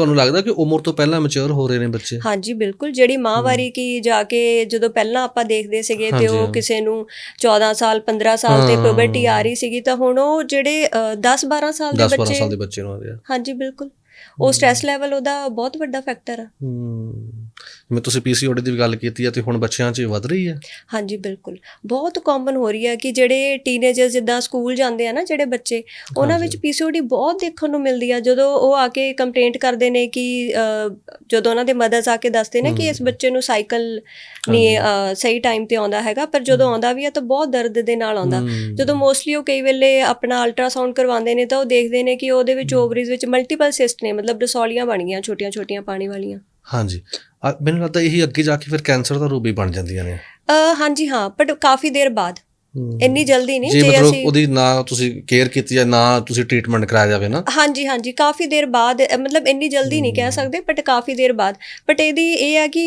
ਤੁਹਾਨੂੰ ਲੱਗਦਾ ਕਿ ਉਮਰ ਤੋਂ ਪਹਿਲਾਂ ਮੈਚੁਰ ਹੋ ਰਹੇ ਨੇ ਬੱਚੇ? ਹਾਂਜੀ ਬਿਲਕੁਲ। ਜਿਹੜੀ ਮਾਹਵਾਰੀ ਕੀ ਜਾ ਕੇ ਜਦੋਂ ਪਹਿਲਾਂ ਆਪਾਂ ਦੇਖਦੇ ਸੀਗੇ ਤੇ ਉਹ। ਕਿਸੇ ਨੂੰ 14 ਸਾਲ 15 ਸਾਲ ਤੇ। ਪੁਬਰਟੀ ਆ ਰਹੀ ਸੀਗੀ ਤਾਂ ਹੁਣ ਉਹ ਜਿਹੜੇ 10 12 ਸਾਲ ਦੇ 10 12 ਬੱਚੇ ਸਾਲ ਦੇ ਬੱਚੇ ਨੂੰ ਆ ਰਿਹਾ ਹਾਂਜੀ ਬਿਲਕੁਲ। ਉਹ ਸਟ੍ਰੈਸ ਲੈਵਲ ਉਹਦਾ ਬਹੁਤ ਵੱਡਾ ਫੈਕਟਰ ਆ। ਹੂੰ। ਜਿਵੇਂ ਤੁਸੀਂ ਪੀਸੀਓਡੀ ਦੀ ਗੱਲ ਕੀਤੀ ਹੈ ਤੇ ਹੁਣ ਬੱਚਿਆਂ 'ਚ ਵੱਧ ਰਹੀ ਹੈ? ਹਾਂਜੀ ਬਿਲਕੁਲ। ਬਹੁਤ ਕਾਮਨ ਹੋ ਰਹੀ ਹੈ ਕਿ ਜਿਹੜੇ ਟੀਨੇਜਰਸ ਜਿੱਦਾਂ ਸਕੂਲ ਜਾਂਦੇ ਆ ਨਾ ਜਿਹੜੇ ਬੱਚੇ ਉਹਨਾਂ। ਵਿੱਚ ਪੀਸੀਓਡੀ ਬਹੁਤ ਦੇਖਣ ਨੂੰ ਮਿਲਦੀ ਆ। ਜਦੋਂ ਉਹ ਆ ਕੇ ਕੰਪਲੇਂਟ ਕਰਦੇ ਨੇ ਕਿ ਜਦੋਂ ਉਹਨਾਂ ਦੇ ਮਦਰਸ ਆ ਕੇ ਦੱਸਦੇ ਨੇ ਕਿ ਇਸ ਬੱਚੇ ਨੂੰ ਸਾਈਕਲ ਨਹੀਂ ਸਹੀ ਟਾਈਮ ਤੇ ਆਉਂਦਾ ਹੈਗਾ ਪਰ ਜਦੋਂ ਆਉਂਦਾ ਵੀ ਆ ਤਾਂ ਬਹੁਤ ਦਰਦ ਦੇ ਨਾਲ ਆਉਂਦਾ। ਜਦੋਂ ਮੋਸਟਲੀ ਉਹ ਕਈ ਵੇਲੇ ਆਪਣਾ ਅਲਟਰਾਸਾਊਂਡ ਕਰਵਾਉਂਦੇ ਨੇ ਤਾਂ ਉਹ ਦੇਖਦੇ ਨੇ ਕਿ ਉਹਦੇ ਵਿੱਚ ਓਵਰੀਜ਼ ਵਿੱਚ ਮਲਟੀਪਲ ਸਿਸਟ ਨੇ ਮਤਲਬ ਰਸੌਲੀਆਂ ਬਣ ਗਈਆਂ ਛੋਟੀਆਂ-ਛੋਟੀਆਂ ਪਾਣੀ ਵਾਲੀਆਂ। ਹਾਂਜੀ। ਆ, ਮੈਨੂੰ ਲੱਗਦਾ ਇਹੀ ਅੱਗੇ ਜਾ ਕੇ ਫਿਰ ਕੈਂਸਰ ਦਾ ਰੂਪ ਵੀ ਬਣ ਜਾਂਦੀਆਂ ਨੇ। ਅਹ, ਹਾਂਜੀ ਹਾਂ ਬਟ ਕਾਫੀ ਦੇਰ ਬਾਅਦ। ਇੰਨੀ ਜਲਦੀ ਨਹੀਂ ਜੇ ਮਤਲਬ ਅਸੀਂ ਉਹਦੀ ਨਾ ਤੁਸੀਂ ਕੇਅਰ ਕੀਤੀ ਜਾਂ ਨਾ ਤੁਸੀਂ ਟ੍ਰੀਟਮੈਂਟ ਕਰਾਇਆ ਜਾਵੇ ਨਾ। ਹਾਂਜੀ ਹਾਂਜੀ ਕਾਫੀ ਦੇਰ ਬਾਅਦ ਮਤਲਬ ਇੰਨੀ ਜਲਦੀ ਨਹੀਂ ਕਹਿ ਸਕਦੇ ਬਟ ਕਾਫੀ ਦੇਰ ਬਾਅਦ। ਬਟ ਇਹਦੀ ਇਹ ਆ ਕਿ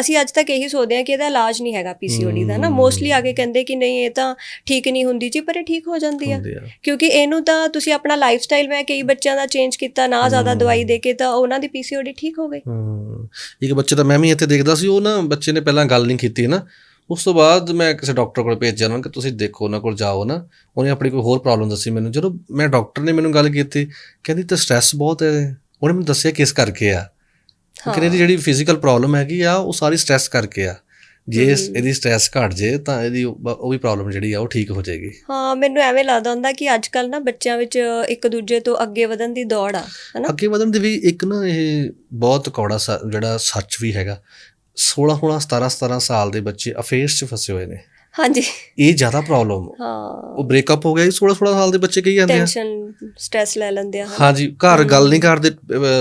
ਅਸੀਂ ਅੱਜ ਤੱਕ ਇਹੀ ਸੋਚਦੇ ਹਾਂ ਕਿ ਇਹਦਾ ਇਲਾਜ ਨਹੀਂ ਹੈਗਾ ਪੀਸੀਓਡੀ ਦਾ ਨਾ। ਮੋਸਟਲੀ ਆ ਕੇ ਕਹਿੰਦੇ ਕਿ ਨਹੀਂ ਇਹ ਤਾਂ ਠੀਕ ਨਹੀਂ ਹੁੰਦੀ ਜੀ ਪਰ ਇਹ ਠੀਕ ਹੋ ਜਾਂਦੀ ਆ। ਆ। ਕਿਉਂਕਿ ਇਹਨੂੰ ਤਾਂ ਤੁਸੀਂ ਆਪਣਾ ਲਾਈਫ ਸਟਾਈਲ ਮੈਂ ਕਈ ਬੱਚਿਆਂ ਦਾ ਚੇਂਜ ਕੀਤਾ ਨਾ ਜ਼ਿਆਦਾ ਦਵਾਈ ਦੇ ਕੇ ਤਾਂ ਉਹਨਾਂ ਦੀ ਪੀਸੀਓਡੀ ਠੀਕ ਹੋ ਗਈ। ਹੂੰ। ਇੱਕ ਬੱਚੇ ਦਾ ਮੈਂ ਵੀ ਇੱਥੇ ਦੇਖਦਾ ਸੀ ਉਹ ਨਾ ਬੱਚੇ ਨੇ ਪਹਿਲਾਂ ਗੱਲ ਨਹੀਂ ਕੀਤੀ ਨਾ। ਉਸ ਤੋਂ ਬਾਅਦ ਮੈਂ ਕਿਸੇ ਡਾਕਟਰ ਕੋਲ ਭੇਜਿਆ ਉਹਨਾਂ ਕਿ ਤੁਸੀਂ ਦੇਖੋ ਉਹਨਾਂ ਕੋਲ ਜਾਓ ਨਾ। ਉਹਨੇ ਆਪਣੀ ਕੋਈ ਹੋਰ ਪ੍ਰੋਬਲਮ ਦੱਸੀ ਮੈਨੂੰ। ਜਦੋਂ ਮੈਂ ਡਾਕਟਰ ਨੇ ਮੈਨੂੰ ਗੱਲ ਕੀਤੀ ਕਹਿੰਦੀ ਤੇ ਸਟ੍ਰੈਸ ਬਹੁਤ ਹੈ। ਉਹਨੇ ਮੈਨੂੰ ਦੱਸਿਆ ਕਿਸ ਕਰਕੇ ਆ। ਕਹਿੰਦੀ ਜਿਹੜੀ ਫਿਜ਼ੀਕਲ ਪ੍ਰੋਬਲਮ ਹੈਗੀ ਆ ਉਹ ਸਾਰੀ ਸਟ੍ਰੈਸ ਕਰਕੇ ਆ। ਜੇ ਇਹਦੀ ਸਟ੍ਰੈਸ ਘਟ ਜੇ ਤਾਂ ਇਹਦੀ ਉਹ ਵੀ ਪ੍ਰੋਬਲਮ ਜਿਹੜੀ ਆ ਉਹ ਠੀਕ ਹੋ ਜਾਏਗੀ। ਹਾਂ ਮੈਨੂੰ ਐਵੇਂ ਲੱਗਦਾ ਹੁੰਦਾ ਕਿ ਅੱਜ ਕੱਲ ਨਾ ਬੱਚਿਆਂ ਵਿੱਚ ਇੱਕ ਦੂਜੇ ਤੋਂ ਅੱਗੇ ਵਧਣ ਦੀ ਦੌੜ ਆ ਹਨਾ? ਅੱਗੇ ਵਧਣ ਦੀ ਵੀ ਇੱਕ ਨਾ ਇਹ ਬਹੁਤ ਕੌੜਾ ਜਿਹੜਾ ਸੱਚ ਵੀ ਹੈਗਾ। 16 16 17 17 ਸਾਲ ਦੇ ਬੱਚੇ ਅਫੇਅਰਸ 'ਚ ਫਸੇ ਹੋਏ ਨੇ। ਹਾਂਜੀ। ਇਹ ਜ਼ਿਆਦਾ ਪ੍ਰੋਬਲਮ ਹਾਂ। ਉਹ ਬ੍ਰੇਕਅਪ ਹੋ ਗਿਆ 16 16 ਸਾਲ ਦੇ ਬੱਚੇ ਕਹੀ ਜਾਂਦੇ ਆ। ਟੈਨਸ਼ਨ ਸਟ੍ਰੈਸ ਲੈ ਲੈਂਦੇ ਆ। ਹਾਂਜੀ ਘਰ ਗੱਲ ਨਹੀਂ ਕਰਦੇ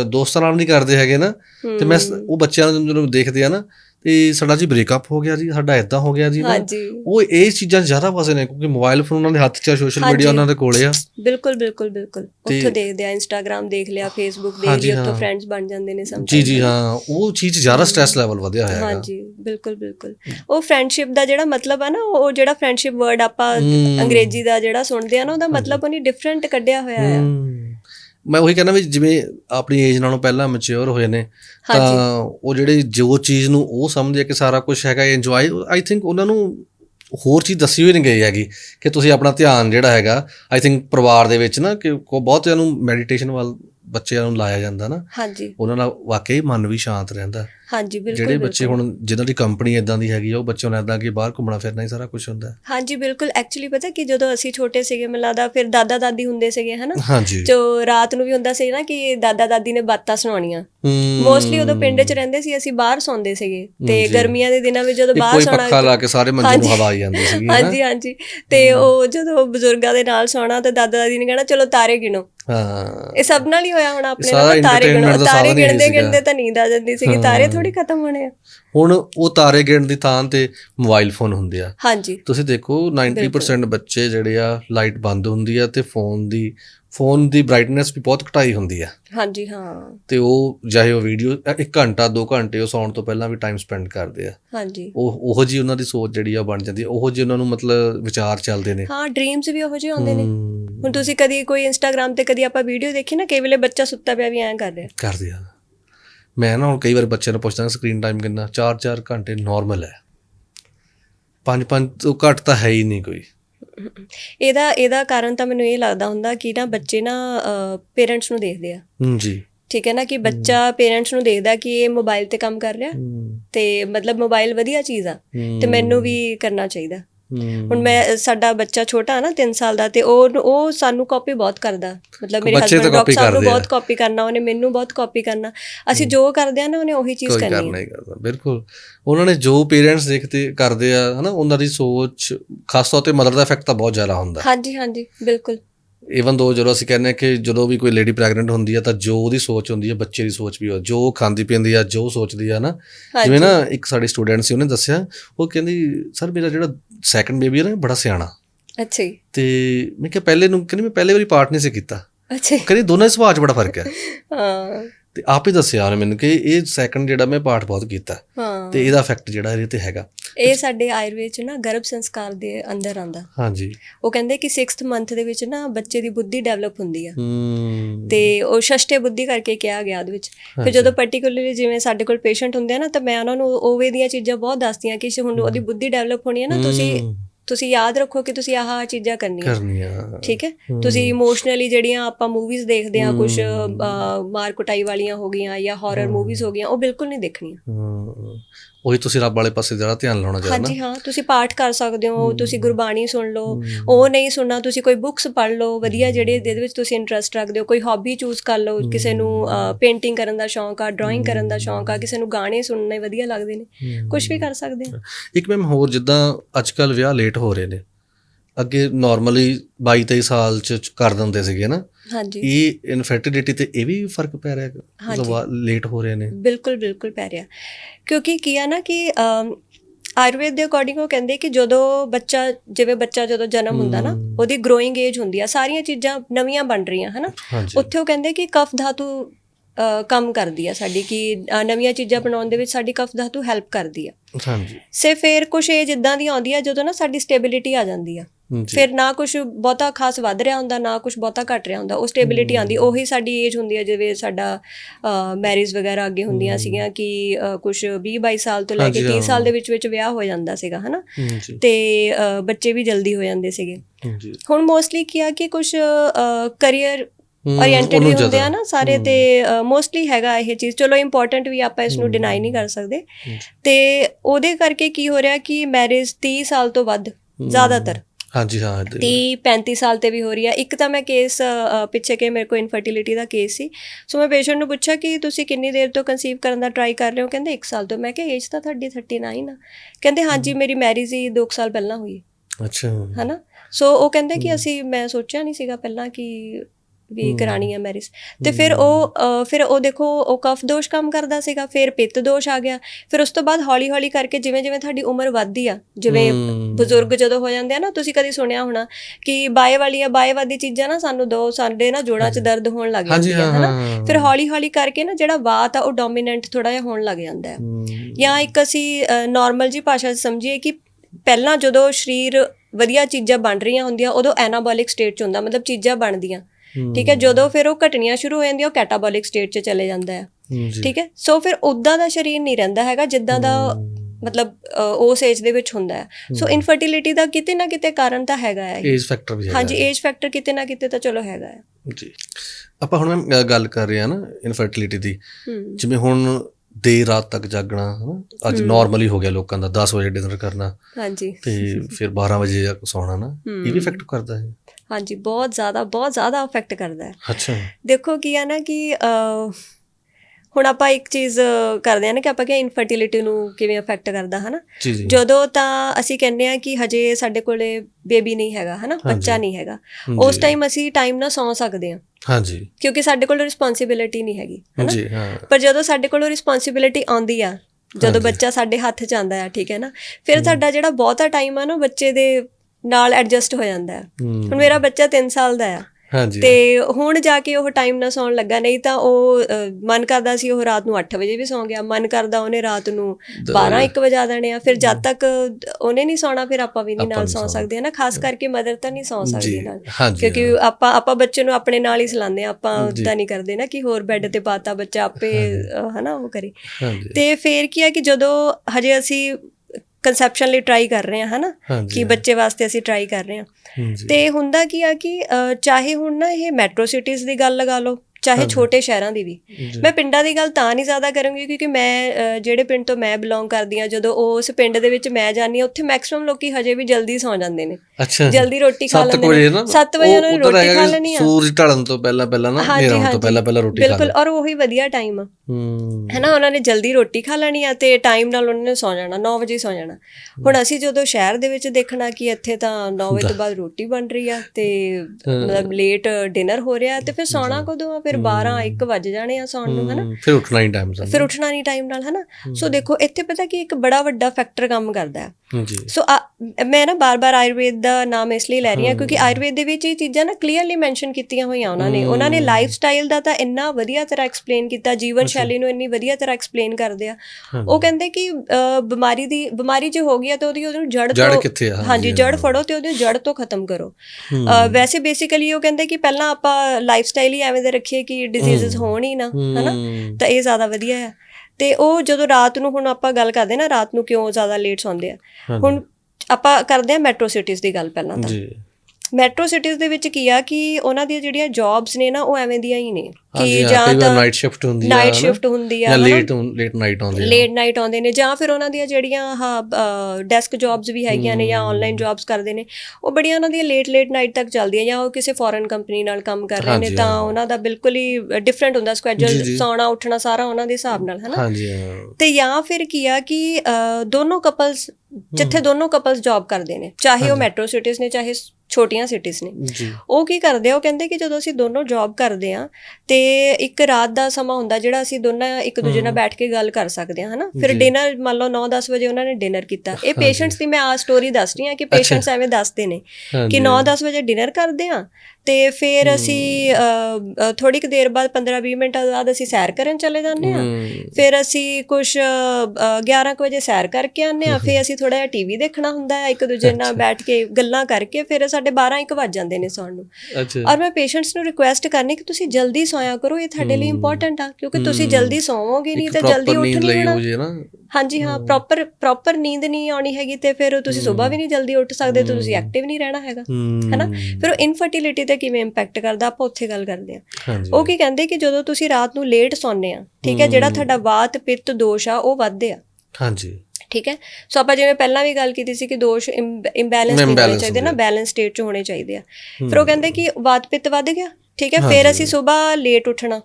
ਦੋਸਤਾਂ ਨਾਲ ਨਹੀਂ ਕਰਦੇ ਹੈਗੇ ਨਾ। ਤੇ ਮੈਂ ਉਹ ਬੱਚਿਆਂ ਨੂੰ ਜਦੋਂ ਦੇਖਦੇ ਆ ਨਾ ਤੇ ਸਾਡਾ ਜੀ ਬ੍ਰੇਕਅਪ ਹੋ ਗਿਆ ਜੀ ਸਾਡਾ ਇਦਾਂ ਹੋ ਗਿਆ ਜੀ ਉਹ ਇਹ ਚੀਜ਼ਾਂ ਜ਼ਿਆਦਾ ਫਸੇ ਨੇ ਕਿਉਂਕਿ ਮੋਬਾਈਲ ਫੋਨ ਉਹਨਾਂ ਦੇ ਹੱਥ 'ਚ ਆ ਸੋਸ਼ਲ। ਮੀਡੀਆ ਉਹਨਾਂ ਦੇ ਕੋਲੇ ਆ। ਬਿਲਕੁਲ ਬਿਲਕੁਲ ਬਿਲਕੁਲ। ਉੱਥੋਂ ਦੇਖਦੇ ਆ ਇੰਸਟਾਗ੍ਰam ਦੇਖ ਲਿਆ ਫੇਸਬੁੱਕ ਦੇਖ ਲਿਆ ਉੱਥੋਂ ਹਾਂ। ਫਰੈਂਡਸ ਬਣ ਜਾਂਦੇ ਨੇ ਜੀ ਸਮਟਾਈਮ ਜੀ ਹਾਂ। ਉਹ ਚੀਜ਼ ਜ਼ਿਆਦਾ ਸਟ੍ਰੈਸ ਲੈਵਲ ਵਧਿਆ ਹੋਇਆ ਹੈਗਾ। ਹਾਂਜੀ ਬਿਲਕੁਲ ਬਿਲਕੁਲ। ਉਹ ਫਰੈਂਡਸ਼ਿਪ ਦਾ ਜਿਹੜਾ ਮਤਲਬ ਆ ਨਾ ਉਹ ਜਿਹੜਾ ਫਰੈਂਡਸ਼ਿਪ ਵਰਡ ਆਪਾਂ। ਅੰਗਰੇਜ਼ੀ ਦਾ ਜਿਹੜਾ ਸੁਣਦੇ ਆ ਨਾ ਉਹਦਾ ਮਤਲਬ ਉਹਨੀ ਡਿਫਰੈਂਟ ਕੱਢਿਆ ਹੋਇਆ ਆ। ਮੈਂ ਉਹੀ ਕਹਿੰਦਾ ਵੀ ਜਿਵੇਂ ਆਪਣੀ ਏਜ ਨਾਲੋਂ ਪਹਿਲਾਂ ਮੈਚੁਰ ਹੋਏ ਨੇ ਤਾਂ ਉਹ ਜਿਹੜੇ ਜੋ ਚੀਜ਼ ਨੂੰ ਉਹ ਸਮਝਦੇ ਕਿ ਸਾਰਾ ਕੁਝ ਹੈਗਾ ਇੰਜੋਏ ਆਈ ਥਿੰਕ ਉਹਨਾਂ ਨੂੰ ਹੋਰ ਚੀਜ਼ ਦੱਸੀ ਹੋਈ ਨਹੀਂ ਗਈ ਹੈਗੀ ਕਿ ਤੁਸੀਂ ਆਪਣਾ ਧਿਆਨ ਜਿਹੜਾ ਹੈਗਾ ਆਈ ਥਿੰਕ ਪਰਿਵਾਰ ਦੇ ਵਿੱਚ ਨਾ ਕਿ ਕੋ ਬਹੁਤਿਆਂ ਨੂੰ ਮੈਡੀਟੇਸ਼ਨ ਵੱਲ ਬੱਚਿਆਂ ਨੂੰ ਲਾਇਆ ਜਾਂਦਾ ਨਾ ਹਾਂਜੀ। ਉਹਨਾਂ ਨਾਲ ਵਾਕਈ ਮਨ ਵੀ ਸ਼ਾਂਤ ਰਹਿੰਦਾ। ਹਾਂਜੀ ਬਿਲਕੁਲ ਜਿਹੜੇ ਬੱਚੇ। ਹੁਣ ਜਿਨ੍ਹਾਂ ਦੀ ਕੰਪਨੀ ਇਦਾਂ ਦੀ ਹੈਗੀ ਆ ਉਹ ਬੱਚਿਆਂ ਨੂੰ ਇਦਾਂ ਕਿ ਬਾਹਰ ਘੁੰਮਣਾ ਫਿਰਨਾ ਹੀ ਸਾਰਾ ਕੁਝ ਹੁੰਦਾ। ਹਾਂਜੀ ਬਿਲਕੁਲ। ਐਕਚੁਅਲੀ ਪਤਾ ਕਿ ਜਦੋਂ ਅਸੀਂ ਛੋਟੇ ਸੀਗੇ ਮੈਨੂੰ ਲੱਗਦਾ ਫਿਰ ਦਾਦਾ ਦਾਦੀ ਹੁੰਦੇ ਸੀਗੇ ਹਨਾ? ਹਾਂਜੀ। ਜੋ ਰਾਤ ਨੂੰ ਵੀ ਹੁੰਦਾ ਸੀ ਨਾ ਕਿ ਦਾਦਾ ਦਾਦੀ ਨੇ ਬਾਤਾਂ ਸੁਣਾਉਣੀਆਂ। ਮੋਸਟਲੀ ਉਦੋਂ ਪਿੰਡ 'ਚ ਰਹਿੰਦੇ ਸੀ ਅਸੀਂ ਬਾਹਰ ਸੌਂਦੇ ਸੀਗੇ। ਤੇ। ਗਰਮੀਆਂ ਦੇ ਦਿਨਾਂ ਵਿੱਚ ਜਦੋਂ ਬਾਹਰ ਕੋਈ ਸੌਣਾ ਪੱਖਾ ਲਾ ਕੇ ਸਾਰੇ ਮੰਜੇ ਨੂੰ। ਹਵਾ ਆਈ ਜਾਂਦੀ ਸੀਗੀ ਹਾਂਜੀ ਹਾਂਜੀ। ਤੇ ਉਹ ਜਦੋਂ ਬਜ਼ੁਰਗਾਂ ਦੇ ਨਾਲ ਸੌਣਾ ਤੇ ਦਾਦਾ ਦਾਦੀ ਨੇ ਕਹਿਣਾ ਚਲੋ ਤਾਰੇ ਗਿਣੋ। ਹਾਂ। ਇਹ ਸਭ ਨਾਲ ਹੀ ਹੋਇਆ ਹੁਣ ਆਪਣੇ ਨਾਲ ਤਾਰੇ ਗਿਣਦੇ। ਗਿਣਦੇ ਤਾਂ ਨੀਂਦ ਆ ਜਾਂਦੀ ਸੀਗੀ ਤਾਰੇ ਥੋੜੀ ਖਤਮ ਹੋਣੇ ਆ। ਹੁਣ ਉਹ ਤਾਰੇ ਗਿਣਨ ਦੀ ਥਾਂ ਤੇ ਮੋਬਾਈਲ ਫੋਨ ਹੁੰਦੇ ਆ। ਹਾਂਜੀ। ਤੁਸੀਂ ਦੇਖੋ 90% ਬੱਚੇ ਜਿਹੜੇ ਆ ਲਾਈਟ ਬੰਦ ਹੁੰਦੀ ਆ ਤੇ ਫੋਨ ਦੀ ਫੋਨ ਦੀ ਬ੍ਰਾਈਟਨੈਸ ਵੀ ਬਹੁਤ ਘਟਾਈ ਹੁੰਦੀ ਆ। ਹਾਂਜੀ ਹਾਂ। ਤੇ ਉਹ ਚਾਹੇ ਉਹ ਵੀਡੀਓ 1 ਘੰਟਾ 2 ਘੰਟੇ ਉਹ ਸੌਣ ਤੋਂ ਪਹਿਲਾਂ ਵੀ ਟਾਈਮ ਸਪੈਂਡ ਕਰਦੇ ਆ। ਹਾਂਜੀ। ਉਹ ਉਹੋ ਜੀ ਉਹਨਾਂ ਦੀ ਸੋਚ ਜਿਹੜੀ ਆ ਬਣ ਜਾਂਦੀ ਆ। ਉਹੋ ਜੀ ਉਹਨਾਂ ਨੂੰ ਮਤਲਬ ਵਿਚਾਰ ਚੱਲਦੇ ਨੇ। ਹਾਂ ਡ੍ਰੀਮਸ ਵੀ ਉਹੋ ਜਿਹੇ ਆਉਂਦੇ ਨੇ। ਹੁਣ ਤੁਸੀਂ ਕਦੀ ਕੋਈ ਇੰਸਟਾਗ੍ਰam ਤੇ ਕਦੀ ਆਪਾਂ ਵੀਡੀਓ ਦੇਖੀ ਨਾ ਕਈ ਵੇਲੇ ਬੱਚਾ ਸੁੱਤਾ ਪਿਆ ਵੀ ਐਂ ਕਰ ਰਿਹਾ। ਕਰਦੇ ਆ ਮੈਂ ਨਾ ਹੁਣ ਕਈ ਵਾਰ ਬੱਚਿਆਂ ਨੂੰ ਪੁੱਛਦਾ ਸਕਰੀਨ ਟਾਈਮ ਕਿੰਨਾ 4-4 ਘੰਟੇ ਨਾਰਮਲ ਹੈ। 5-5 ਤੋਂ ਘੱਟ ਤਾਂ ਹੈ ਹੀ ਨਹੀਂ ਕੋਈ। ਇਹਦਾ ਇਹਦਾ ਕਾਰਨ ਤਾਂ ਮੈਨੂੰ ਇਹ ਲੱਗਦਾ ਹੁੰਦਾ ਕਿ ਨਾ ਬੱਚੇ ਨਾ ਪੇਰੈਂਟਸ ਨੂੰ ਦੇਖਦੇ ਆ। ਜੀ। ਠੀਕ ਹੈ ਨਾ ਕਿ ਬੱਚਾ ਪੇਰੈਂਟਸ ਨੂੰ ਦੇਖਦਾ ਕਿ ਇਹ ਮੋਬਾਈਲ ਤੇ ਕੰਮ ਕਰ ਰਿਹਾ ਤੇ ਮਤਲਬ ਮੋਬਾਈਲ ਵਧੀਆ ਚੀਜ਼ ਆ ਤੇ ਮੈਨੂੰ ਵੀ ਕਰਨਾ ਚਾਹੀਦਾ। ਹੁਣ ਮੈਂ ਸਾਡਾ ਬੱਚਾ ਛੋਟਾ ਨਾ 3 ਸਾਲ ਦਾ ਤੇ ਉਹ ਉਹ ਸਾਨੂੰ ਕਾਪੀ ਬਹੁਤ ਕਰਦਾ। ਮਤਲਬ ਮੇਰੇ ਹਸਬੰਡ ਡਾਕਟਰ ਸਾਹਿਬ ਨੂੰ ਆ। ਬਹੁਤ ਕਾਪੀ ਕਰਨਾ ਉਹਨੇ ਮੈਨੂੰ ਬਹੁਤ ਕਾਪੀ ਕਰਨਾ। ਅਸੀਂ ਜੋ ਕਰਦੇ ਆ ਨਾ ਉਹਨੇ ਉਹੀ ਚੀਜ਼ ਕੋਈ ਕਰਨੀ ਕਰਨਾ ਹੈ ਹੀ ਕਰਦਾ ਬਿਲਕੁਲ। ਉਹਨਾਂ ਨੇ ਜੋ ਪੇਰੈਂਟਸ ਦੇਖਦੇ ਕਰਦੇ ਆ ਹਨਾ ਉਹਨਾਂ ਦੀ ਸੋਚ ਖਾਸ ਤੌਰ ਤੇ ਮਦਰ ਦਾ ਇਫੈਕਟ ਤਾਂ ਬਹੁਤ ਜ਼ਿਆਦਾ ਹੁੰਦਾ। ਹਾਂਜੀ ਹਾਂਜੀ ਬਿਲਕੁਲ। ਇਵਨ ਦੋ ਜਦੋਂ ਅਸੀਂ ਕਹਿੰਦੇ ਹਾਂ ਕਿ ਜਦੋਂ ਵੀ ਕੋਈ ਲੇਡੀ ਪ੍ਰੈਗਨੈਂਟ ਹੁੰਦੀ ਆ ਤਾਂ ਜੋ ਉਹਦੀ ਸੋਚ ਹੁੰਦੀ ਹੈ ਬੱਚੇ ਦੀ ਸੋਚ ਵੀ ਉਹ ਜੋ ਖਾਂਦੀ ਪੀਂਦੀ ਆ ਜੋ ਸੋਚਦੀ ਆ ਨਾ ਜਿਵੇਂ ਨਾ ਇੱਕ ਸਾਡੀ ਸਟੂਡੈਂਟ ਸੀ ਉਹਨੇ ਦੱਸਿਆ ਉਹ ਕਹਿੰਦੀ ਸਰ ਮੇਰਾ ਜਿਹੜਾ ਸੈਕੰਡ ਬੇਬੀ ਨਾ ਬੜਾ ਸਿਆਣਾ। ਅੱਛਾ ਜੀ। ਤੇ ਮੈਂ ਕਿਹਾ ਪਹਿਲੇ ਨੂੰ ਕਹਿੰਦੀ ਮੈਂ ਪਹਿਲੇ ਵਾਰੀ ਪਾਰਟ ਨਹੀਂ ਸੀ ਕੀਤਾ। ਅੱਛਾ। ਕਹਿੰਦੀ ਦੋਨਾਂ ਦੇ ਸੁਭਾਅ 'ਚ ਬੜਾ ਫ਼ਰਕ ਹੈ ਹਾਂ। ਤੇ ਆਪ ਦੱਸਿਆ ਉਹਨੇ ਮੈਨੂੰ ਕਿ ਇਹ ਸੈਕੰਡ ਜਿਹੜਾ ਮੈਂ ਪਾਠ ਬਹੁਤ ਕੀਤਾ। ਹਾਂ। ਤੇ ਇਹਦਾ ਇਫੈਕਟ ਜਿਹੜਾ ਇਹਦੇ ਤੇ ਹੈਗਾ। ਇਹ ਸਾਡੇ ਆਯੁਰਵੇਦ ਚ ਨਾ ਗਰਭ ਸੰਸਕਾਰ ਦੇ ਅੰਦਰ ਆਂਦਾ ਹਾਂਜੀ। ਉਹ ਕਹਿੰਦੇ ਕਿ 6th ਮੰਥ ਦੇ ਵਿੱਚ ਨਾ ਬੱਚੇ ਦੀ ਬੁੱਧੀ ਡਿਵੈਲਪ ਹੁੰਦੀ ਆ। ਤੇ ਉਹ ਸ਼ਸ਼ਟੇ ਬੁੱਧੀ ਕਰਕੇ ਕਿਹਾ ਗਿਆ ਉਹਦੇ ਵਿੱਚ। ਫਿਰ। ਜਦੋਂ ਪਾਰਟਿਕੂਲਰਲੀ ਜਿਵੇਂ ਸਾਡੇ ਕੋਲ ਪੇਸ਼ੈਂਟ ਹੁੰਦੇ ਆ ਨਾ ਤਾਂ ਮੈਂ ਉਹਨਾਂ ਨੂੰ ਓਵੇਂ ਦੀਆਂ ਚੀਜ਼ਾਂ ਬਹੁਤ ਦੱਸਦੀਆਂ ਕਿ ਹੁਣ ਉਹਦੀ ਬੁੱਧੀ ਡਿਵੈਲਪ ਹੋਣੀ ਹੈ ਨਾ ਤੁਸੀਂ ਤੁਸੀਂ ਯਾਦ ਰੱਖੋ ਕਿ ਤੁਸੀਂ ਆਹ ਚੀਜ਼ਾਂ ਕਰਨੀਆਂ। ਕਰਨੀਆਂ। ਠੀਕ ਹੈ। ਤੁਸੀਂ ਇਮੋਸ਼ਨਲੀ ਜਿਹੜੀਆਂ ਆਪਾਂ ਮੂਵੀਜ਼ ਦੇਖਦੇ ਆ ਕੁਝ ਮਾਰ ਕੁਟਾਈ ਵਾਲੀਆਂ ਹੋ ਗਈਆਂ ਜਾਂ ਹਾਰਰ ਮੂਵੀਜ਼ ਹੋ ਗਈਆਂ ਉਹ ਬਿਲਕੁਲ ਨਹੀਂ ਦੇਖਣੀਆਂ। ਉਹੀ ਤੁਸੀਂ ਰੱਬ ਵਾਲੇ ਪਾਸੇ ਜਿਹੜਾ ਧਿਆਨ ਲਾਉਣਾ ਚਾਹੀਦਾ ਹਾਂਜੀ ਹਾਂ ਤੁਸੀਂ ਪਾਠ ਕਰ ਸਕਦੇ ਹੋ ਤੁਸੀਂ ਗੁਰਬਾਣੀ ਸੁਣ ਲਓ ਉਹ ਨਹੀਂ ਸੁਣਨਾ ਤੁਸੀਂ ਕੋਈ ਬੁੱਕਸ ਪੜ੍ਹ ਲਓ ਵਧੀਆ ਜਿਹੜੇ ਜਿਹਦੇ ਵਿੱਚ ਤੁਸੀਂ ਇੰਟਰਸਟ ਰੱਖਦੇ ਹੋ ਕੋਈ ਹੌਬੀ ਚੂਜ਼ ਕਰ ਲਓ ਕਿਸੇ ਨੂੰ ਪੇਂਟਿੰਗ ਕਰਨ ਦਾ ਸ਼ੌਂਕ ਆ ਡਰਾਇੰਗ ਕਰਨ ਦਾ ਸ਼ੌਂਕ ਆ ਕਿਸੇ ਨੂੰ ਗਾਣੇ ਸੁਣਨੇ ਵਧੀਆ ਲੱਗਦੇ ਨੇ ਕੁਝ ਵੀ ਕਰ ਸਕਦੇ ਆ ਇੱਕ ਮੈਮ ਹੋਰ ਜਿੱਦਾਂ ਅੱਜ ਕੱਲ ਵਿਆਹ ਲੇਟ ਹੋ ਰਹੇ ਨੇ। ਅੱਗੇ ਨਾਰਮਲੀ 22 23 ਸਾਲ ਚ ਕਰ ਦਿੰਦੇ ਸੀਗੇ ਨਾ ਹਾਂਜੀ। ਇਹ ਇਨਫਰਟੀਲਿਟੀ ਤੇ ਇਹ ਵੀ ਫ਼ਰਕ ਪੈ ਰਿਹਾ। ਮਤਲਬ ਲੇਟ ਹੋ ਰਹੇ ਨੇ। ਬਿਲਕੁਲ ਬਿਲਕੁਲ ਪੈ ਰਿਹਾ। ਕਿਉਂਕਿ ਕੀ ਆ ਨਾ ਕਿ ਆਯੁਰਵੇਦ ਦੇ ਅਕੋਰਡਿੰਗ ਉਹ ਕਹਿੰਦੇ ਕਿ ਜਦੋਂ ਬੱਚਾ ਜਿਵੇਂ ਬੱਚਾ ਜਦੋਂ ਜਨਮ ਹੁੰਦਾ ਨਾ। ਉਹਦੀ ਗਰੋਇੰਗ ਏਜ ਹੁੰਦੀ ਆ ਸਾਰੀਆਂ ਚੀਜ਼ਾਂ ਨਵੀਆਂ ਬਣ ਰਹੀਆਂ ਹਨਾ। ਉੱਥੇ ਉਹ ਕਹਿੰਦੇ ਕਿ ਕਫ ਧਾਤੂ ਕੰਮ ਕਰਦੀ ਆ ਸਾਡੀ ਕਿ ਨਵੀਆਂ ਚੀਜ਼ਾਂ ਬਣਾਉਣ ਦੇ ਵਿੱਚ ਸਾਡੀ ਕਫ ਧਾਤੂ ਹੈਲਪ ਕਰਦੀ ਆ। ਹਾਂਜੀ। ਸੇ ਫਿਰ ਕੁਝ ਏਜ ਇਦਾਂ ਦੀ ਆਉਂਦੀ ਆ ਜਦੋਂ ਨਾ ਸਾਡੀ ਸਟੇਬਿਲਿਟੀ ਆ ਜਾਂਦੀ ਆ। ਫਿਰ ਨਾ ਕੁਝ ਬਹੁਤਾ ਖਾਸ ਵੱਧ ਰਿਹਾ ਹੁੰਦਾ ਨਾ ਕੁਝ ਬਹੁਤਾ ਘਟ ਰਿਹਾ ਹੁੰਦਾ। ਉਹ ਸਟੇਬਿਲਿਟੀ ਆਂਦੀ ਉਹੀ ਸਾਡੀ ਏਜ ਹੁੰਦੀ ਹੈ ਜਿਵੇਂ ਸਾਡਾ ਮੈਰਿਜ ਵਗੈਰਾ ਅੱਗੇ ਹੁੰਦੀਆਂ ਸੀਗੀਆਂ ਕਿ ਕੁਝ 20 22 ਸਾਲ ਤੋਂ ਲੈ ਕੇ ਹਾਂਜੀ, 30 ਸਾਲ। ਦੇ ਵਿੱਚ ਵਿੱਚ ਵਿਆਹ ਹੋ ਜਾਂਦਾ ਸੀਗਾ ਹਨਾ? ਤੇ ਬੱਚੇ ਵੀ ਜਲਦੀ ਹੋ ਜਾਂਦੇ ਸੀਗੇ। ਹੁਣ ਮੋਸਟਲੀ ਕੀ ਆ ਕਿ ਕੁਝ ਕੈਰੀਅਰ ਓਰੀਐਂਟਡ ਵੀ ਹੁੰਦੇ। ਆ ਨਾ ਸਾਰੇ। ਤੇ ਮੋਸਟਲੀ ਹੈਗਾ ਇਹ ਚੀਜ਼। ਚਲੋ ਇੰਪੋਰਟੈਂਟ ਵੀ ਆਪਾਂ ਇਸ ਨੂੰ ਡਿਨਾਈ ਨਹੀਂ ਕਰ ਸਕਦੇ। ਤੇ ਉਹਦੇ ਕਰਕੇ ਕੀ ਹੋ ਰਿਹਾ ਕਿ ਮੈਰਿਜ 30 ਸਾਲ ਤੋਂ ਵੱਧ ਜ਼ਿਆਦਾਤਰ। ਹਾਂਜੀ ਹਾਂ ਹੀ। 30 35 ਸਾਲ ਤੇ ਵੀ ਹੋ ਰਹੀ ਆ। ਇੱਕ ਤਾਂ ਮੈਂ ਕੇਸ ਪਿੱਛੇ ਕਿ ਮੇਰੇ ਕੋਲ ਇਨਫਰਟੀਲਿਟੀ ਦਾ ਕੇਸ ਸੀ। ਸੋ ਮੈਂ ਪੇਸ਼ੈਂਟ ਨੂੰ ਪੁੱਛਿਆ ਕਿ ਤੁਸੀਂ ਕਿੰਨੀ ਦੇਰ ਤੋਂ ਕਨਸੀਵ ਕਰਨ ਦਾ ਟਰਾਈ ਕਰ ਰਹੇ ਹੋ? ਕਹਿੰਦੇ 1 ਸਾਲ ਤੋਂ। ਮੈਂ ਕਿਹਾ ਏਜ ਤਾਂ ਤੁਹਾਡੀ 39 ਆ। ਕਹਿੰਦੇ ਹਾਂਜੀ ਮੇਰੀ ਮੈਰਿਜ ਹੀ 2 ਸਾਲ ਪਹਿਲਾਂ ਹੋਈ। ਹੈ ਅੱਛਾ। ਹਨਾ? ਸੋ ਉਹ ਕਹਿੰਦੇ ਕਿ ਅਸੀਂ ਮੈਂ ਸੋਚਿਆ ਨਹੀਂ ਸੀਗਾ ਪਹਿਲਾਂ ਕਿ ਵੀ ਕਰਾਣੀ ਹੈ ਮੈਰਿਜ। ਤੇ ਫਿਰ ਉਹ ਫਿਰ ਉਹ ਦੇਖੋ ਉਹ ਕਫ ਦੋਸ਼ ਕੰਮ ਕਰਦਾ ਸੀਗਾ ਫਿਰ ਪਿੱਤ ਦੋਸ਼ ਆ ਗਿਆ। ਫਿਰ ਉਸ ਤੋਂ ਬਾਅਦ ਹੌਲੀ ਹੌਲੀ ਕਰਕੇ ਜਿਵੇਂ ਜਿਵੇਂ ਤੁਹਾਡੀ ਉਮਰ ਵੱਧਦੀ ਆ ਜਿਵੇਂ। ਬਜ਼ੁਰਗ ਜਦੋਂ ਹੋ ਜਾਂਦੇ ਆ ਨਾ ਤੁਸੀਂ ਕਦੀ ਸੁਣਿਆ ਹੋਣਾ ਕਿ ਬਾਏ ਵਾਲੀਆਂ ਬਾਏਵਾਦੀ ਚੀਜ਼ਾਂ ਨਾ ਸਾਨੂੰ ਦੋ ਸਾਡੇ ਨਾ ਜੋੜਾਂ 'ਚ ਦਰਦ ਹੋਣ ਲੱਗ ਜਾਂਦੀ ਹਾਂ ਹਨਾ? ਫਿਰ ਹੌਲੀ ਹੌਲੀ ਕਰਕੇ ਨਾ ਜਿਹੜਾ ਵਾਤ ਆ ਉਹ ਡੋਮੀਨੈਂਟ ਥੋੜਾ ਜਿਹਾ ਹੋਣ ਲੱਗ ਜਾਂਦਾ ਹੈ। ਜਾਂ ਇੱਕ ਅਸੀਂ ਨਾਰਮਲ ਜੀ ਭਾਸ਼ਾ 'ਚ ਸਮਝੀਏ ਕਿ ਪਹਿਲਾਂ ਜਦੋਂ ਸਰੀਰ ਵਧੀਆ ਚੀਜ਼ਾਂ ਬਣ ਰਹੀਆਂ ਹੁੰਦੀਆਂ ਉਦੋਂ ਐਨਾਬੋਲਿਕ ਸਟੇਟ 'ਚ ਹੁੰਦਾ ਮਤਲਬ ਚੀਜ਼ਾਂ ਬਣਦੀਆਂ। ਠੀਕ ਹੈ ਜਦੋਂ ਫਿਰ ਉਹ ਘਟਣੀਆਂ ਸ਼ੁਰੂ ਹੋ ਜਾਂਦੀਆਂ ਉਹ ਕੈਟਾਬੋਲਿਕ ਸਟੇਟ 'ਚ ਚਲੇ ਜਾਂਦਾ ਹੈ। ਠੀਕ ਹੈ ਸੋ ਫਿਰ ਉਦਾਂ ਦਾ ਸਰੀਰ ਨਹੀਂ ਰਹਿੰਦਾ ਹੈਗਾ ਜਿੱਦਾਂ ਦਾ ਮਤਲਬ ਉਸ ਏਜ ਦੇ ਵਿੱਚ ਹੁੰਦਾ ਹੈ। ਸੋ ਇਨਫਰਟੀਲਿਟੀ ਦਾ ਕਿਤੇ ਨਾ ਕਿਤੇ ਕਾਰਨ ਤਾਂ ਹੈਗਾ ਹੈ ਏਜ ਫੈਕਟਰ ਵੀ ਹੈਗਾ ਹਾਂਜੀ ਏਜ ਫੈਕਟਰ ਕਿਤੇ ਨਾ ਕਿਤੇ ਤਾਂ ਚਲੋ ਹੈਗਾ ਹੈ। ਜੀ। ਆਪਾਂ ਹੁਣ ਗੱਲ ਕਰ ਰਹੇ ਹਾਂ ਨਾ ਇਨਫਰਟੀਲਿਟੀ ਦੀ। ਜਿਵੇਂ ਹੁਣ ਦੇਰ ਰਾਤ ਤੱਕ ਜਾਗਣਾ ਹਨਾ? ਅੱਜ ਨਾਰਮਲੀ ਹੋ ਗਿਆ ਲੋਕਾਂ ਦਾ 10 ਵਜੇ ਡਿਨਰ ਕਰਨਾ। ਹਾਂਜੀ। ਤੇ ਫਿਰ 12 ਵਜੇ ਸੌਣਾ ਨਾ ਇਹ ਵੀ ਇਫੈਕਟ ਕਰਦਾ ਹੈ। ਹਾਂਜੀ ਬਹੁਤ ਜ਼ਿਆਦਾ ਬਹੁਤ ਜ਼ਿਆਦਾ ਅਫੈਕਟ ਕਰਦਾ ਹੈ। ਅੱਛਾ। ਦੇਖੋ ਕੀ ਆ ਨਾ ਕਿ ਹੁਣ ਆਪਾਂ ਇੱਕ ਚੀਜ਼ ਕਰਦੇ ਆ ਨਾ ਕਿ ਆਪਾਂ ਕਿ ਇਨਫਰਟੀਲਿਟੀ ਨੂੰ ਕਿਵੇਂ ਅਫੈਕਟ ਕਰਦਾ ਹਨਾ? ਜਦੋਂ ਤਾਂ ਅਸੀਂ ਕਹਿੰਦੇ ਆ ਕਿ ਹਜੇ ਸਾਡੇ ਕੋਲੇ ਬੇਬੀ ਨਹੀਂ ਹੈਗਾ ਹਨਾ? ਬੱਚਾ ਨਹੀਂ ਹੈਗਾ। ਉਸ ਟਾਈਮ ਅਸੀਂ ਟਾਈਮ ਨਾਲ ਸੌਂ ਸਕਦੇ ਆ। ਹਾਂਜੀ। ਕਿਉਂਕਿ ਸਾਡੇ ਕੋਲ ਰਿਸਪੌਂਸਿਬਿਲਿਟੀ ਨਹੀਂ ਹੈਗੀ ਹਨਾ? ਜੀ ਹਾਂ। ਪਰ ਜਦੋਂ ਸਾਡੇ ਕੋਲ ਰਿਸਪੌਂਸਿਬਿਲਿਟੀ ਆਉਂਦੀ ਆ ਜਦੋਂ ਬੱਚਾ ਸਾਡੇ ਹੱਥ 'ਚ ਆਉਂਦਾ ਆ ਠੀਕ ਹੈ ਨਾ? ਫਿਰ ਸਾਡਾ ਜਿਹੜਾ ਬਹੁਤਾ ਟਾਈਮ ਆ ਨਾ ਬੱਚੇ ਦੇ ਨਾਲ ਐਡਜਸਟ ਹੋ ਜਾਂਦਾ ਹੈ। ਹੁਣ ਮੇਰਾ ਬੱਚਾ 3 ਸਾਲ ਦਾ ਆ। ਹਾਂਜੀ। ਤੇ ਹੁਣ ਜਾ ਕੇ ਉਹ ਟਾਈਮ ਨਾਲ ਸੌਣ ਲੱਗਾ ਨਹੀਂ ਤਾਂ ਉਹ ਮਨ ਕਰਦਾ ਸੀ ਉਹ ਰਾਤ ਨੂੰ 8 ਵਜੇ ਵੀ ਸੌਂ ਗਿਆ। ਮਨ ਕਰਦਾ ਉਹਨੇ ਰਾਤ ਨੂੰ 12 1 ਵਜਾ। ਦੇਣੇ ਆ। ਫਿਰ ਜਦ ਤੱਕ ਉਹਨੇ ਨਹੀਂ ਸੌਣਾ ਫਿਰ ਆਪਾਂ ਵੀ ਨਹੀਂ ਨਾਲ ਸੌਂ ਸਕਦੇ ਨਾ ਖਾਸ ਕਰਕੇ ਮਦਰ ਤਾਂ ਨਹੀਂ ਸੌਂ ਸਕਦੀ ਨਾਲ। ਕਿਉਂਕਿ ਆਪਾਂ ਆਪਾਂ ਬੱਚੇ ਨੂੰ ਆਪਣੇ ਨਾਲ ਹੀ ਸਲਾਉਂਦੇ ਆ ਆਪਾਂ ਉਦਾਂ ਨਹੀਂ ਕਰਦੇ ਨਾ ਕਿ ਹੋਰ ਬੈੱਡ ਤੇ ਪਾਤਾ ਬੱਚਾ ਆਪੇ ਹਨਾ ਉਹ ਕਰੇ। ਤੇ ਫੇਰ ਕੀ ਆ ਕਿ ਜਦੋਂ ਹਜੇ ਅਸੀਂ ਕਨਸੈਪਸ਼ਨ ਲਈ ਟਰਾਈ ਕਰ ਰਹੇ ਹਾਂ ਹਨਾ? ਕਿ ਬੱਚੇ ਵਾਸਤੇ ਅਸੀਂ ਟਰਾਈ ਕਰ ਰਹੇ ਹਾਂ। ਤੇ ਹੁੰਦਾ ਕੀ ਆ ਕਿ ਚਾਹੇ ਹੁਣ ਨਾ ਇਹ ਮੈਟਰੋ ਸਿਟੀਜ਼ ਦੀ ਗੱਲ ਲਗਾ ਲਓ ਚਾਹੇ ਛੋਟੇ ਸ਼ਹਿਰਾਂ ਦੀ ਵੀ। ਮੈਂ ਪਿੰਡਾਂ ਦੀ ਗੱਲ ਤਾਂ ਨਹੀਂ ਜ਼ਿਆਦਾ ਕਰਾਂਗੀ ਕਿਉਂਕਿ ਮੈਂ ਜਿਹੜੇ ਪਿੰਡ ਤੋਂ ਮੈਂ ਬਿਲੋਂਗ ਕਰਦੀ ਆ ਜਦੋਂ ਉਸ ਪਿੰਡ ਦੇ ਵਿੱਚ ਮੈਂ ਜਾਂਦੀ ਆ ਉੱਥੇ ਮੈਕਸਿਮਮ ਲੋਕੀ ਹਜੇ ਵੀ ਜਲਦੀ ਸੌਂ ਜਾਂਦੇ ਨੇ। ਅੱਛਾ ਜਲਦੀ ਰੋਟੀ ਖਾ ਲੈਂਦੇ ਨਾ। 7 ਵਜੇ ਉਹਨਾਂ ਨੇ ਰੋਟੀ ਖਾ ਲੈਣੀ ਆ। ਸੂਰਜ ਢਲਣ ਤੋਂ ਪਹਿਲਾਂ ਪਹਿਲਾਂ ਨਾ ਹਨੇਰਾ ਹੋਣ ਤੋਂ ਪਹਿਲਾਂ ਪਹਿਲਾਂ ਰੋਟੀ ਖਾ ਬਿਲਕੁਲ ਔਰ ਉਹੀ ਵਧੀਆ ਟਾਈਮ ਆ। ਹੂੰ। ਹੈਨਾ ਉਹਨਾਂ ਨੇ ਜਲਦੀ ਰੋਟੀ ਖਾ ਲੈਣੀ ਆ ਤੇ ਟਾਈਮ ਨਾਲ ਉਹਨਾਂ ਨੇ ਸੌ ਜਾਣਾ 9 ਵਜੇ ਸੌ ਜਾਣਾ। ਹੁਣ ਅਸੀਂ ਜਦੋਂ ਸ਼ਹਿਰ ਦੇ ਵਿੱਚ ਦੇਖਣਾ ਕਿ ਇੱਥੇ ਤਾਂ 9 ਵਜੇ ਤੋਂ ਬਾਅਦ ਰੋਟੀ ਬਣ ਰਹੀ ਆ ਤੇ ਮਤਲਬ ਲੇਟ ਡਿਨਰ ਹੋ ਰਿਹਾ ਤੇ ਫਿਰ ਸੌਣਾ ਕਦੋਂ ਆ? ਫਿਰ ਫਿਰ 12 1 ਵੱਜ ਜਾਣੇ ਆ ਸੌਣ ਨੂੰ ਹਨਾ? ਹਮ, ਫਿਰ ਉੱਠਣਾ ਹੀ ਟਾਈਮ ਫਿਰ ਉੱਠਣਾ ਨਹੀਂ ਟਾਈਮ ਨਾਲ ਹਨਾ? ਸੋ ਦੇਖੋ ਇੱਥੇ ਪਤਾ ਕਿ ਇੱਕ ਬੜਾ ਵੱਡਾ ਫੈਕਟਰ ਕੰਮ ਕਰਦਾ ਹੈ ਜੀ। ਸੋ ਮੈਂ ਨਾ ਬਾਰ-ਬਾਰ ਆਯੁਰਵੇਦ ਦਾ ਨਾਮ ਇਸ ਲਈ ਲੈ ਰਹੀ ਹਾਂ ਕਿਉਂਕਿ ਆਯੁਰਵੇਦ ਦੇ ਵਿੱਚ ਇਹ ਚੀਜ਼ਾਂ ਨਾ ਕਲੀਅਰਲੀ ਮੈਂਸ਼ਨ ਕੀਤੀਆਂ ਹੋਈਆਂ ਉਹਨਾਂ ਨੇ। ਉਹਨਾਂ ਨੇ ਲਾਈਫ ਸਟਾਈਲ ਦਾ ਤਾਂ ਇੰਨਾ ਵਧੀਆ ਤਰ੍ਹਾਂ ਐਕਸਪਲੇਨ ਕੀਤਾ ਜੀਵਨ ਸ਼ੈਲੀ ਨੂੰ ਇੰਨੀ ਵਧੀਆ ਤਰ੍ਹਾਂ ਐਕਸਪਲੇਨ ਕਰਦੇ ਆ। ਉਹ ਕਹਿੰਦੇ ਕਿ ਬਿਮਾਰੀ ਦੀ ਬਿਮਾਰੀ ਜੇ ਹੋ ਗਈ ਆ ਤਾਂ ਉਹਦੀ ਉਹਨੂੰ ਜੜ ਜੜ ਤੋਂ ਕਿੱਥੇ ਆ? ਹਾਂਜੀ ਜੜ ਫੜੋ ਤੇ ਉਹਦੀ ਜੜ ਤੋਂ ਖਤਮ ਕਰੋ। ਵੈਸੇ ਬੇਸਿਕਲੀ ਉਹ ਕਹਿੰਦੇ ਕਿ ਪਹਿਲਾਂ ਆਪਾਂ ਲਾਈਫ ਸਟਾਈਲ ਹੀ ਐਵੇਂ ਦਾ ਰੱਖੀਏ ਕਿ ਡਿਜ਼ੀਜ਼ਸ ਹੋਣ ਹੀ ਨਾ ਹਨਾ? ਤਾਂ ਇਹ ਜ਼ਿਆਦਾ ਵਧੀਆ ਹੈ। ਤੇ ਉਹ ਜਦੋਂ ਰਾਤ ਨੂੰ ਹੁਣ ਆਪਾਂ ਗੱਲ ਕਰਦੇ ਨਾ ਰਾਤ ਨੂੰ ਕਿਉਂ ਜ਼ਿਆਦਾ ਲੇਟ ਸੌਂਦੇ ਆ। ਹੁਣ ਆਪਾਂ ਕਰਦੇ ਆ ਮੈਟਰੋ ਸਿਟੀਜ਼ ਦੀ ਗੱਲ ਪਹਿਲਾਂ ਤਾਂ। ਜੀ। ਮੈਟਰੋ ਸਿਟੀਜ਼ ਦੇ ਵਿੱਚ ਕੀ ਆ ਕਿ ਉਹਨਾਂ ਦੀਆਂ ਜਿਹੜੀਆਂ ਜੌਬਸ ਨੇ ਨਾ ਉਹ ਐਵੇਂ ਦੀਆਂ ਹੀ ਨੇ ਕਿ ਜਾਂ ਤਾਂ ਨਾਈਟ ਸ਼ਿਫਟ ਹੁੰਦੀ ਆ ਨਾਈਟ? ਸ਼ਿਫਟ ਹੁੰਦੀ ਆ ਜਾਂ? ਲੇਟ ਲੇਟ ਨਾਈਟ ਆਉਂਦੀ ਆ ਲੇਟ ਨਾਈਟ ਆਉਂਦੇ ਨੇ ਜਾਂ ਫਿਰ ਉਹਨਾਂ ਦੀਆਂ ਜਿਹੜੀਆਂ ਹਾਂ ਡੈਸਕ ਜੌਬਸ ਵੀ ਹੈਗੀਆਂ ਨੇ ਜਾਂ ਆਨਲਾਈਨ ਜੌਬਸ ਕਰਦੇ ਨੇ ਉਹ ਬੜੀਆਂ ਉਹਨਾਂ ਦੀਆਂ ਲੇਟ ਲੇਟ ਨਾਈਟ ਤੱਕ ਚੱਲਦੀਆਂ ਜਾਂ ਉਹ ਕਿਸੇ ਫੋਰਨ ਕੰਪਨੀ ਨਾਲ ਕੰਮ ਕਰ ਰਹੇ ਨੇ ਤਾਂ। ਉਹਨਾਂ ਦਾ ਬਿਲਕੁਲ ਹੀ ਡਿਫਰੈਂਟ ਹੁੰਦਾ ਸਕੇਜੂਲ। ਸੌਣਾ ਉੱਠਣਾ ਸਾਰਾ ਉਹਨਾਂ ਦੇ ਹਿਸਾਬ ਨਾਲ ਹਨਾ ਹਾਂਜੀ ਤੇ ਜਾਂ ਫਿਰ ਕੀ ਆ ਕਿ ਦੋਨੋਂ ਕਪਲਸ ਜਿੱਥੇ ਦੋਨੋਂ ਕਪਲਸ ਜੌਬ ਕਰਦੇ ਨੇ ਚਾਹੇ ਉਹ ਮੈਟਰੋ ਸਿਟੀਜ਼ ਨੇ ਚਾਹੇ ਛੋਟੀਆਂ ਸਿਟੀਜ਼ ਨੇ। ਉਹ ਕੀ ਕਰਦੇ ਆ ਉਹ ਕਹਿੰਦੇ ਕਿ ਜਦੋਂ ਅਸੀਂ ਦੋਨੋਂ ਜੌਬ ਕਰਦੇ ਆ ਤੇ ਇੱਕ ਰਾਤ ਦਾ ਸਮਾਂ ਹੁੰਦਾ ਜਿਹੜਾ ਅਸੀਂ ਦੋਨਾਂ ਇੱਕ ਦੂਜੇ ਨਾਲ ਬੈਠ ਕੇ ਗੱਲ ਕਰ ਸਕਦੇ ਆ ਹਨਾ? ਫਿਰ। ਡਿਨਰ ਮੰਨ ਲਓ 9-10 ਵਜੇ ਉਹਨਾਂ ਨੇ ਡਿਨਰ ਕੀਤਾ। ਇਹ ਪੇਸ਼ੈਂਟਸ ਦੀ ਮੈਂ ਆ ਸਟੋਰੀ ਦੱਸ ਰਹੀ ਆ ਕਿ ਪੇਸ਼ੈਂਟਸ ਐਵੇਂ ਦੱਸਦੇ ਨੇ ਕਿ ਹਾਂਜੀ 9-10 ਵਜੇ ਡਿਨਰ ਕਰਦੇ ਆ ਤੇ ਫਿਰ ਅਸੀਂ ਥੋੜੀ ਕੁ ਦੇਰ ਬਾਅਦ 15-20 ਮਿੰਟਾਂ ਬਾਅਦ ਅਸੀਂ ਸੈਰ ਕਰਨ ਚਲੇ ਜਾਂਦੇ ਆ ਫਿਰ ਅਸੀਂ ਕੁਝ 11 ਕੁ ਵਜੇ ਸੈਰ ਕਰਕੇ ਆਉਂਦੇ ਆ ਫਿਰ ਅਸੀਂ ਥੋੜਾ ਜਿਹਾ ਟੀਵੀ ਦੇਖਣਾ ਹੁੰਦਾ ਹੈ। ਇੱਕ ਦੂਜੇ ਨਾਲ ਬੈਠ ਕੇ ਗੱਲਾਂ ਕਰਕੇ ਫਿਰ ਸਾਡੇ 12 1 ਵੱਜ ਜਾਂਦੇ ਨੇ ਸੌਣ ਨੂੰ। ਅੱਛਾ। ਔਰ ਮੈਂ ਪੇਸ਼ੈਂਟਸ ਨੂੰ ਰਿਕੁਐਸਟ ਕਰਨੀ ਕਿ ਤੁਸੀਂ ਜਲਦੀ ਸੋਇਆ ਕਰੋ। ਇਹ ਤੁਹਾਡੇ ਲਈ ਇੰਪੋਰਟੈਂਟ ਆ ਕਿਉਂਕਿ ਤੁਸੀਂ ਜਲਦੀ ਸੋਵੋਗੇ ਨਹੀਂ ਤਾਂ ਜਲਦੀ ਉੱਠ ਨਹੀਂ ਹੋਣਾ। ਹਾਂਜੀ ਹਾਂ ਪ੍ਰੋਪਰ ਪ੍ਰੋਪਰ ਨੀਂਦ ਨਹੀਂ ਆਉਣੀ ਹੈਗੀ ਤੇ ਫਿਰ ਤੁਸੀਂ ਸਵੇਰ ਵੀ ਨਹੀਂ ਜਲਦੀ ਉੱਠ ਸਕਦੇ ਤੇ ਤੁਸੀਂ ਐਕਟਿਵ ਨਹੀਂ ਰਹਿਣਾ ਹੈਗਾ। ਹੈਨਾ? ਫਿਰ ਉਹ ਇਨਫਰਟੀਲਿਟੀ ਤੇ ਕਿਵੇਂ ਇੰਪੈਕਟ ਕਰਦਾ ਆਪਾਂ ਉੱਥੇ ਗੱਲ ਕਰਦੇ ਆ ਉਹ ਕੀ ਕਹਿੰਦੇ ਕਿ ਜਦੋਂ ਤੁਸੀਂ ਰਾਤ ਨੂੰ ਲੇਟ ਸੌਂਦੇ ਆ ਠੀਕ ਹੈ ਜਿਹੜਾ ਤੁਹਾਡਾ ਵਾਤ ਪਿੱਤ ਦੋਸ਼ ਆ ਉਹ ਵੱਧਦੇ ਆ। ਹਾਂਜੀ। ਠੀਕ ਹੈ? ਸੋ ਆਪਾਂ ਜਿਵੇਂ ਪਹਿਲਾਂ ਵੀ ਗੱਲ ਕੀਤੀ ਸੀ ਕਿ ਦੋਸ਼ ਇੰਬੈਲੈਂਸ ਨਹੀਂ ਹੋਣੇ ਚਾਹੀਦੇ ਨਾ ਬੈਲੈਂਸ ਸਟੇਟ 'ਚ ਹੋਣੇ ਚਾਹੀਦੇ ਆ। ਫਿਰ ਉਹ ਕਹਿੰਦੇ ਕਿ ਵਾਤ ਪਿੱਤ ਵੱਧ ਗਿਆ ਠੀਕ ਹੈ ਫਿਰ ਅਸੀਂ ਸਵੇਰ ਲੇਟ ਉੱਠਣਾ।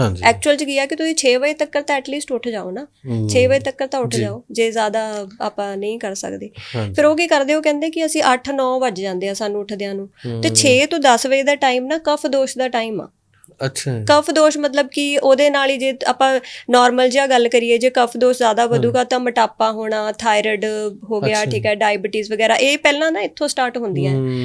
ਹਾਂਜੀ। ਐਕਚੁਅਲ 'ਚ ਕੀ ਆ ਕਿ ਤੁਸੀਂ 6 ਵਜੇ ਤੱਕ ਤਾਂ ਐਟਲੀਸਟ ਉੱਠ ਜਾਓ ਨਾ। 6 ਵਜੇ ਤੱਕ ਤਾਂ ਉੱਠ ਜਾਓ ਜੇ ਜ਼ਿਆਦਾ ਆਪਾਂ ਨਹੀਂ ਕਰ ਸਕਦੇ। ਫਿਰ ਉਹ ਕੀ ਕਰਦੇ ਉਹ ਕਹਿੰਦੇ ਕਿ ਅਸੀਂ 8-9 ਵੱਜ ਜਾਂਦੇ ਆ ਸਾਨੂੰ ਉੱਠਦਿਆਂ ਨੂੰ। ਤੇ 6 ਤੋਂ 10 ਵਜੇ ਦਾ ਟਾਈਮ ਨਾ ਕਫ ਦੋਸ਼ ਦਾ ਟਾਈਮ ਆ। ਅੱਛਾ ਕਫ ਦੋਸ਼ ਮਤਲਬ ਕਿ ਉਹਦੇ ਨਾਲ ਹੀ ਜੇ ਆਪਾਂ ਨਾਰਮਲ ਜਿਹਾ ਗੱਲ ਕਰੀਏ ਜੇ ਕਫ ਦੋਸ਼ ਜ਼ਿਆਦਾ ਵਧੂਗਾ ਤਾਂ ਮੋਟਾਪਾ ਹੋਣਾ ਥਾਇਰਾਇਡ ਹੋ ਗਿਆ ਠੀਕ ਹੈ ਡਾਇਬੀਟੀਜ਼ ਵਗੈਰਾ ਇਹ ਪਹਿਲਾਂ ਨਾ ਇੱਥੋਂ ਸਟਾਰਟ ਹੁੰਦੀਆਂ। ਹੈ। ਹਮ,